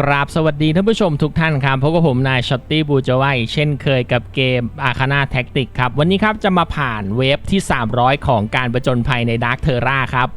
กราบสวัสดีท่านผู้ชมทุกท่านครับพบกับผมนายช็อตตี้บูจวัยเช่นเคยกับเกมอาคา a าแท็กติกครับ วันนี้ครับจะมาผ่านเวฟที่ 300 ของการประจนภัยในดาร์ k เทอร่าครับ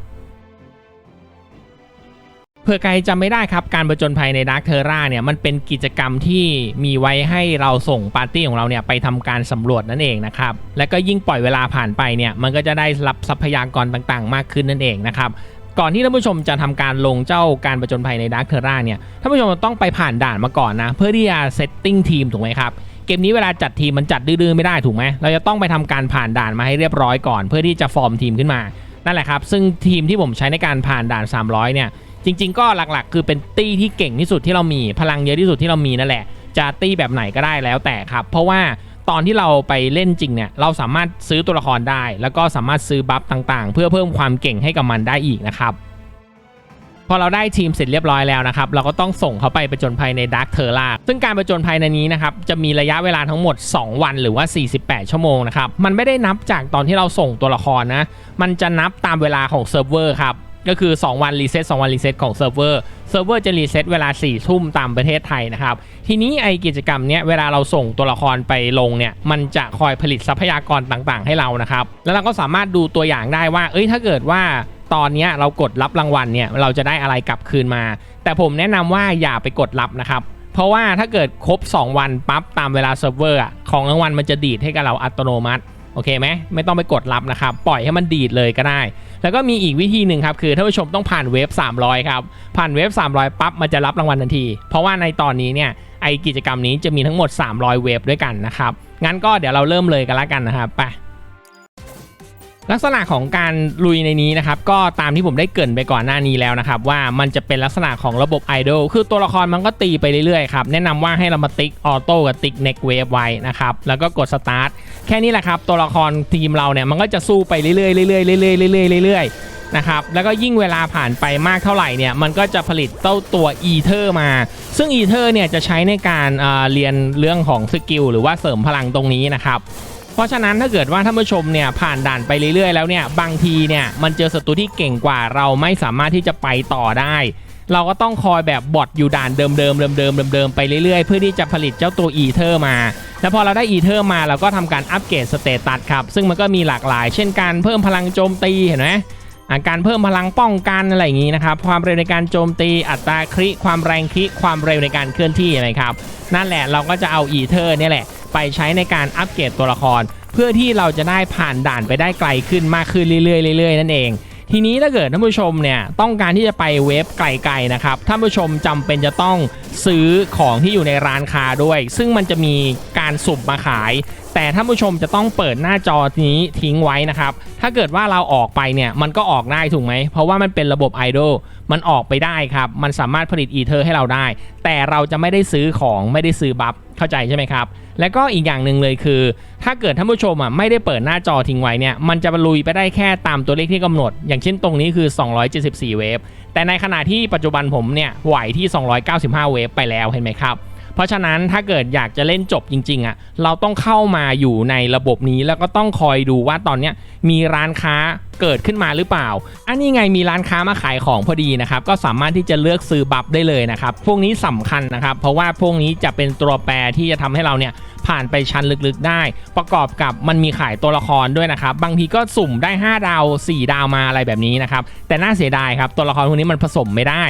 เพื่อใครจำไม่ได้ครับ การประจนภัยในดาร์ k เทอร่าเนี่ยมันเป็นกิจกรรมที่มีไว้ให้เราส่งปาร์ตี้ของเราเนี่ยไปทำการสำรวจนั่นเองนะครับ และก็ยิ่งปล่อยเวลาผ่านไปเนี่ยมันก็จะได้รับทรัพยากรต่างๆ มากขึ้นนั่นเองนะครับ ก่อนที่ท่านผู้ชมจะทำการลงเจ้าการประจนภัยในดาร์ k เทอร่าเนี่ยท่านผู้ชมต้องไปผ่านด่านมาก่อนนะ เพื่อที่จะเซตติ้งทีมถูกไหมครับเกมนี้เวลาจัดทีมมันจัดดื้อๆไม่ได้ถูกไหมเราจะต้องไปทำการผ่านด่านมาให้เรียบร้อยก่อน เพื่อที่จะฟอร์มทีมขึ้นมานั่นแหละครับซึ่งทีมที่ผมใช้ในการผ่านด่าน 300 เนี่ยจริง ๆ ก็หลักๆ คือเป็นตี้ที่เก่งที่สุดที่เรามีพลังเยอะที่สุดที่เรามีนั่นแหละจะตี้แบบไหนก็ได้แล้วแต่ครับ เพราะว่า ตอนที่เราไปเล่นจริงเนี่ยเราสามารถซื้อตัวละครได้ แล้วก็สามารถซื้อบัฟต่างๆ เพื่อเพิ่มความเก่งให้กับมันได้อีกนะครับพอเราได้ทีมเสร็จเรียบร้อยแล้วนะครับ เราก็ต้องส่งเขาไปประจนภัยในดาร์ k เทอร่าซึ่งการประจนภัยในนี้นะครับ จะมีระยะเวลาทั้งหมด 2 วันหรือว่า 48 ชั่วโมงนะครับ มันไม่ได้นับจากตอนที่เราส่งตัวละครนะ มันจะนับตามเวลาของเซิร์ฟเวอร์ครับ ก็คือ 2 วันรีเซ็ต2วันรีเซ็ตของเซิร์ฟเวอร์ เซิร์ฟเวอร์จะรีเซ็ตเวลา4ทุ่มตามประเทศไทยนะครับ ทีนี้ไอกิจกรรมเนี้ยเวลาเราส่งตัวละครไปลงเนี่ย มันจะคอยผลิตทรัพยากรต่างๆ ให้เรานะครับ แล้วเราก็สามารถดูตัวอย่างได้ว่า เอ้ย ถ้าเกิดว่าตอนนี้เรากดรับรางวัลเนี่ย เราจะได้อะไรกลับคืนมา แต่ผมแนะนำว่าอย่าไปกดรับนะครับ เพราะว่าถ้าเกิดครบ 2 วันปั๊บตามเวลาเซิร์ฟเวอร์ของรางวัลมันจะดีดให้กับเราอัตโนมัติ อเคไหมไม่ต้องไปกดรับนะครับ ปล่อยให้มันดีดเลยก็ได้ แล้วก็มีอีกวิธีหนึ่งครับ คือท่านผู้ชมต้องผ่านเวฟ 300 ครับ ผ่านเวฟ 300 ปั๊บมันจะรับรางวัลทันที เพราะว่าในตอนนี้เนี่ยไอกิจกรรมนี้จะมีทั้งหมด 300 เวฟด้วยกันนะครับงั้นก็เดี๋ยวเราเริ่มเลยกันละกันนะครับไป ลักษณะของการลุยในนี้นะครับก็ตามที่ผมได้เกรินไปก่อนหน้านี้แล้วนะครับว่ามันจะเป็นลักษณะของระบบไอดอลคือตัวละครมันก็ตีไปเรื่อยๆครับแนะนำว่าให้เรามาติ๊กออโต้กับติ๊กเน็กเวฟไว้นะครับแล้วก็กดสตาร์ทแค่นี้แหละครับตัวละครทีมเราเนี่ยมันก็จะสู้ไปเรื่อยๆเรื่อยๆเรื่อยๆเรื่อยๆเรื่อยๆนะครับแล้วก็ยิ่งเวลาผ่านไปมากเท่าไหร่เนี่ยมันก็จะผลิตเต้าตัวอีเทอร์มา ซึ่งอีเทอร์เนี่ยจะใช้ในการเอ่อเรียนเรื่องของสกิลหรือว่าเสริมพลังตรงนี้นะครับ ราะฉะนั้นถ้าเกิดว่าท่านผู้ชมเนี่ยผ่านด่านไปเรื่อยๆแล้วเนี่ยบางทีเนี่ยมันเจอศัตรูที่เก่งกว่าเราไม่สามารถที่จะไปต่อได้ เราก็ต้องคอยแบบบอทอยู่ด่านเดิมๆเดิมๆเดิมๆไปเรื่อยๆ เพื่อที่จะผลิตเจ้าตัวอีเทอร์มา แล้วพอเราได้อีเทอร์มาเราก็ทำการอัปเกรดสเตตัสครับ ซึ่งมันก็มีหลากหลาย เช่นการเพิ่มพลังโจมตีเห็นไหมอะการเพิ่มพลังป้องกันอะไรอย่างนี้นะครับ ความเร็วในการโจมตีอัตราคริความแรงคริความเร็วในการเคลื่อนที่นะครับ นั่นแหละเราก็จะเอาอีเทอร์นี่แหละ ไปใช้ในการอัปเกรดตัวละคร เพื่อที่เราจะได้ผ่านด่านไปได้ไกลขึ้นมากขึ้นเรื่อยๆเรื่อยๆนั่นเองทีนี้ถ้าเกิดท่านผู้ชมเนี่ยต้องการที่จะไปเว็บไกลๆนะครับท่านผู้ชมจำเป็นจะต้องซื้อของที่อยู่ในร้านค้าด้วย ซึ่งมันจะมีการสุ่มมาขายแต่ท่านผู้ชมจะต้องเปิดหน้าจอนี้ทิ้งไว้นะครับ ถ้าเกิดว่าเราออกไปเนี่ยมันก็ออกได้ถูกไหม เพราะว่ามันเป็นระบบไอดอลมันออกไปได้ครับ มันสามารถผลิตอีเทอร์ให้เราได้ แต่เราจะไม่ได้ซื้อของไม่ได้ซื้อบัฟเข้าใจใช่ไหมครับ แล้วก็อีกอย่างหนึ่งเลยคือ ถ้าเกิดท่านผู้ชมอะไม่ได้เปิดหน้าจอทิ้งไว้เนี่ยมันจะลุยไปได้แค่ตามตัวเลขที่กำหนด อย่างเช่นตรงนี้คือ 274 เวฟแต่ในขณะที่ปัจจุบันผมเนี่ยไหวที่ 295 เวฟไปแล้วเห็นไหมครับ เพราะฉะนั้นถ้าเกิดอยากจะเล่นจบจริงๆอะเราต้องเข้ามาอยู่ในระบบนี้แล้วก็ต้องคอยดูว่าตอนเนี้ยมีร้านค้าเกิดขึ้นมาหรือเปล่า อันนี้ไงมีร้านค้ามาขายของพอดีนะครับ ก็สามารถที่จะเลือกซื้อบัฟได้เลยนะครับ พวกนี้สำคัญนะครับ เพราะว่าพวกนี้จะเป็นตัวแปรที่จะทำให้เราเนี่ยผ่านไปชั้นลึกๆได้ ประกอบกับมันมีขายตัวละครด้วยนะครับ บางทีก็สุ่มได้ 5 ดาว 4 ดาวมาอะไรแบบนี้นะครับ แต่น่าเสียดายครับ ตัวละครพวกนี้มันผสมไม่ได้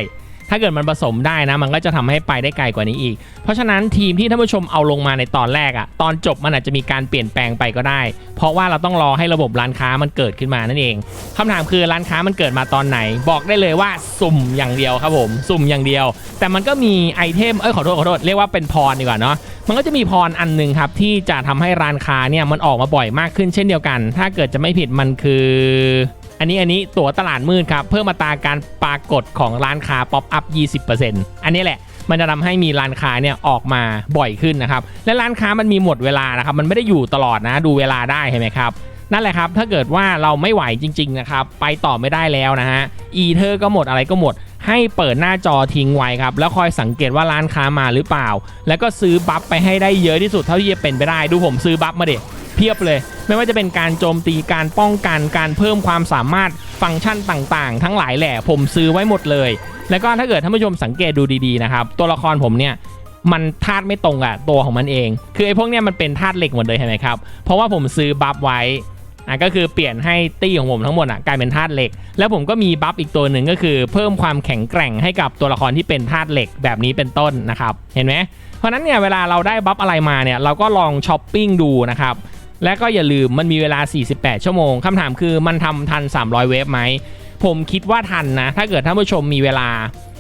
ถ้าเกิดมันผสมได้นะ มันก็จะทำให้ไปได้ไกลกว่านี้อีก เพราะฉะนั้นทีมที่ท่านผู้ชมเอาลงมาในตอนแรกอะตอนจบมันอาจจะมีการเปลี่ยนแปลงไปก็ได้ เพราะว่าเราต้องรอให้ระบบร้านค้ามันเกิดขึ้นมานั่นเองคำถามคือร้านค้ามันเกิดมาตอนไหน บอกได้เลยว่าสุ่มอย่างเดียวครับผม สุ่มอย่างเดียว แต่มันก็มีไอเทมเอ้ยขอโทษขอโทษเรียกว่าเป็นพรดีกว่าเนาะมันก็จะมีพรอันหนึ่งครับที่จะทำให้ร้านค้าเนี่ยมันออกมาบ่อยมากขึ้นเช่นเดียวกัน ถ้าเกิดจะไม่ผิดมันคือ อันนี้อันนี้ตั๋วตลาดมืดครับ เพิ่มอัตราการปรากฏของร้านค้าป๊อปอัพ 20%อันนี้แหละมันจะทำให้มีร้านค้าเนี่ยออกมาบ่อยขึ้นนะครับ และร้านค้ามันมีหมดเวลานะครับ มันไม่ได้อยู่ตลอดนะ ดูเวลาได้เห็นไหมครับ นั่นแหละครับ ถ้าเกิดว่าเราไม่ไหวจริงๆนะครับ ไปต่อไม่ได้แล้วนะฮะ อีเทอร์ก็หมดอะไรก็หมด ให้เปิดหน้าจอทิ้งไว้ครับ แล้วคอยสังเกตว่าร้านค้ามาหรือเปล่า แล้วก็ซื้อบัฟไปให้ได้เยอะที่สุดเท่าที่จะเป็นไปได้ ดูผมซื้อบัฟมาเด็แเพียบเลย ไม่ว่าจะเป็นการโจมตีการป้องกันการเพิ่มความสามารถฟังก์ชันต่างๆ ทั้งหลายแหละผมซื้อไว้หมดเลย แล้วก็ถ้าเกิดท่านผู้ชมสังเกตดูดีๆนะครับตัวละครผมเนี่ยมันธาตุไม่ตรงกับตัวของมันเอง คือไอ้พวกเนี้ยมันเป็นธาตุเหล็กหมดเลยเห็นไหมครับ เพราะว่าผมซื้อบัฟไว้อะก็คือเปลี่ยนให้ตี้ของผมทั้งหมดอะกลายเป็นธาตุเหล็ก แล้วผมก็มีบัฟอีกตัวหนึ่งก็คือ เพิ่มความแข็งแกร่งให้กับตัวละครที่เป็นธาตุเหล็กแบบนี้เป็นต้นนะครับ เห็นไหมเพราะฉะนั้นเนี่ยเวลาเราได้บัฟอะไรมาเนี่ยเราก็ลองช้อปปิ้งดูนะครับ และก็อย่าลืมมันมีเวลา 48 ชั่วโมงคำถามคือมันทำทัน 300 เวฟไหม ผมคิดว่าทันนะ ถ้าเกิดท่านผู้ชมมีเวลา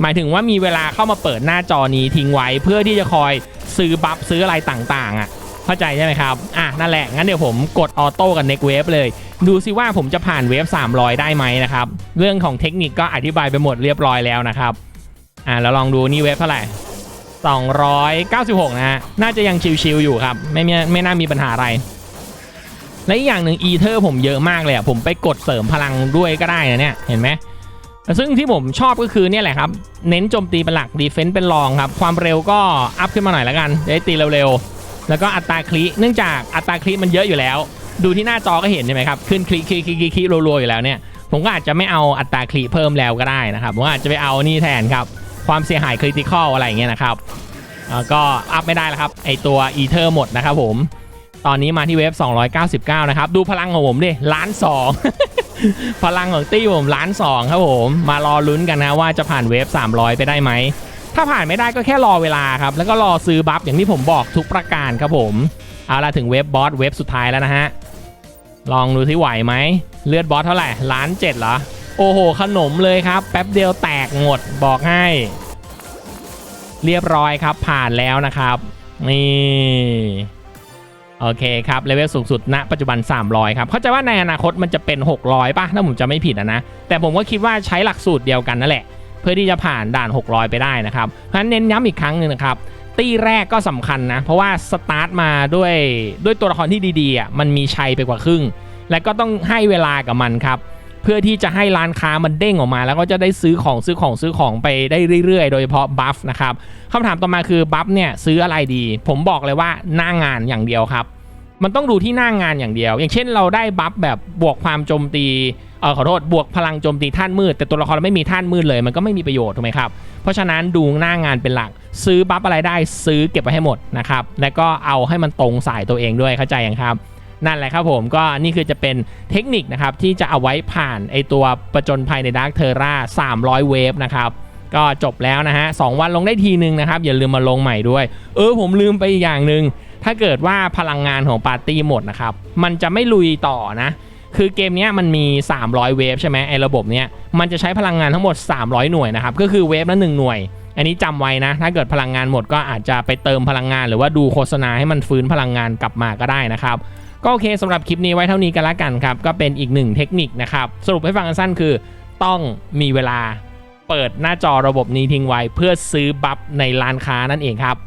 หมายถึงว่ามีเวลาเข้ามาเปิดหน้าจอนี้ทิ้งไว้ เพื่อที่จะคอยซื้อบัฟซื้ออะไรต่างๆอะเข้าใจใช่ไหมครับ อะ นั่นแหละ งั้นเดี๋ยวผมกดออโต้กับ next wave เลย ดูซิว่าผมจะผ่านเวฟ300 ได้ไหมนะครับ เรื่องของเทคนิคก็อธิบายไปหมดเรียบร้อยแล้วนะครับ อะแล้วลองดูนี่เวฟเท่าไหร่296 นะฮะ น่าจะยังชิวๆอยู่ครับ ไม่มีไม่น่ามีปัญหาอะไร และอีกอย่างหนึ่งอีเทอร์ผมเยอะมากเลยอะผมไปกดเสริมพลังด้วยก็ได้นะเนี่ยเห็นไหมซึ่งที่ผมชอบก็คือเนี่ยแหละครับ เน้นโจมตีเป็นหลักดีเฟนซ์เป็นรองครับ ความเร็วก็อัพขึ้นมาหน่อยแล้วกันได้ตีเร็วๆ แล้วก็อัตราคลิเนื่องจากอัตราคลิมันเยอะอยู่แล้ว ดูที่หน้าจอก็เห็นใช่ไหมครับขึ้นคลิคลิคลิคลิรัวๆอยู่แล้วเนี่ยผมก็อาจจะไม่เอาอัตราคลิเพิ่มแล้วก็ได้นะครับผมอาจจะไปเอานี่แทนครับความเสียหายคริติคอลอะไรเงี้ยนะครับแล้วก็อัพไม่ได้แล้วครับไอตัวอีเทอร์หมดนะครับผม ตอนนี้มาที่เวฟ 299 นะครับ ดูพลังของผมดิล้านสอง พลังของตี้ผมล้านสองครับผม มารอลุ้นกันนะว่าจะผ่านเวฟ 300 ไปได้ไหม ถ้าผ่านไม่ได้ก็แค่รอเวลาครับ แล้วก็รอซื้อบัฟอย่างที่ผมบอกทุกประการครับผม เอาละถึงเวฟบอสเวฟสุดท้ายแล้วนะฮะ ลองดูที่ไหวไหม เลือดบอสเท่าไหร่ล้านเจ็ดเหรอ โอ้โห ขนมเลยครับ แป๊บเดียวแตกหมดบอกให้ เรียบร้อยครับผ่านแล้วนะครับ นี่ โอเคครับเลเวลสูงสุดณปัจจุบัน 300 ครับ เข้าใจว่าในอนาคตมันจะเป็น 600 ป่ะ ถ้าผมจะไม่ผิดอะนะ แต่ผมก็คิดว่าใช้หลักสูตรเดียวกันนั่นแหละ เพื่อที่จะผ่านด่าน 600 ไปได้นะครับ เพราะฉะนั้นเน้นย้ำอีกครั้งหนึ่งนะครับ ตีแรกก็สำคัญนะ เพราะว่าสตาร์ทมาด้วยด้วยตัวละครที่ดีๆอะมันมีชัยไปกว่าครึ่ง และก็ต้องให้เวลากับมันครับ เพื่อที่จะให้ร้านค้ามันเด้งออกมา แล้วก็จะได้ซื้อของซื้อของซื้อของไปได้เรื่อยๆ โดยเฉพาะบัฟนะครับคำถามต่อมาคือบัฟเนี่ยซื้ออะไรดี ผมบอกเลยว่าหน้างานอย่างเดียวครับ มันต้องดูที่หน้างานอย่างเดียว อย่างเช่นเราได้บัฟแบบบวกความโจมตีเออขอโทษบวกพลังโจมตีท่านมืด แต่ตัวละครเราไม่มีท่านมืดเลย มันก็ไม่มีประโยชน์ถูกไหมครับเพราะฉะนั้นดูหน้างานเป็นหลัก ซื้อบัฟอะไรได้ซื้อเก็บไว้ให้หมดนะครับแล้วก็เอาให้มันตรงสายตัวเองด้วยเข้าใจยังครับ นั่นแหละครับผมก็นี่คือจะเป็นเทคนิคนะครับที่จะเอาไว้ผ่านไอตัวประจนภัยในดาร์คเทอร่า300 เวฟนะครับก็จบแล้วนะฮะสองวันลงได้ทีนึงนะครับ อย่าลืมมาลงใหม่ด้วย เออผมลืมไปอีกอย่างหนึ่งถ้าเกิดว่าพลังงานของปาร์ตี้หมดนะครับ มันจะไม่ลุยต่อนะ คือเกมนี้มันมี 300 เวฟใช่ไหมไอ้ระบบเนี้ยมันจะใช้พลังงานทั้งหมด 300 หน่วยนะครับ ก็คือเวฟละ1หน่วย อันนี้จำไว้นะ ถ้าเกิดพลังงานหมดก็อาจจะไปเติมพลังงาน หรือว่าดูโฆษณาให้มันฟื้นพลังงานกลับมาก็ได้นะครับ ก็โอเคสำหรับคลิปนี้ไว้เท่านี้กันละกันครับ ก็เป็นอีกหนึ่งเทคนิคนะครับ สรุปให้ฟังสั้นคือ ต้องมีเวลาเปิดหน้าจอระบบนี้ทิ้งไว้ เพื่อซื้อบัฟในร้านค้านั่นเองครับ